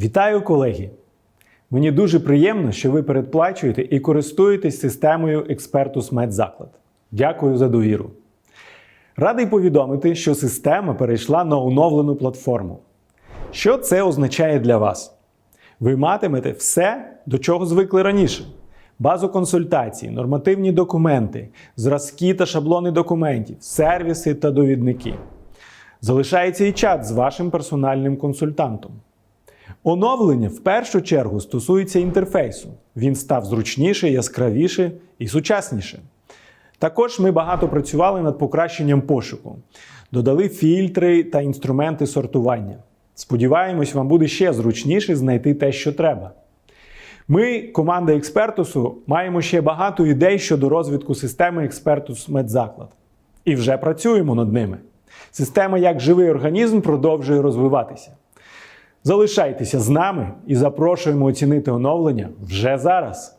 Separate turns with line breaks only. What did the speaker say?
Вітаю, колеги! Мені дуже приємно, що ви передплачуєте і користуєтесь системою Експертус Медзаклад. Дякую за довіру. Радий повідомити, що система перейшла на оновлену платформу. Що це означає для вас? Ви матимете все, до чого звикли раніше: базу консультацій, нормативні документи, зразки та шаблони документів, сервіси та довідники. Залишається і чат з вашим персональним консультантом. Оновлення в першу чергу стосується інтерфейсу. Він став зручніше, яскравіше і сучасніше. Також ми багато працювали над покращенням пошуку, додали фільтри та інструменти сортування. Сподіваємось, вам буде ще зручніше знайти те, що треба. Ми, команда Експертусу, маємо ще багато ідей щодо розвитку системи Експертус Медзаклад. І вже працюємо над ними. Система як живий організм продовжує розвиватися. Залишайтеся з нами і запрошуємо оцінити оновлення вже зараз.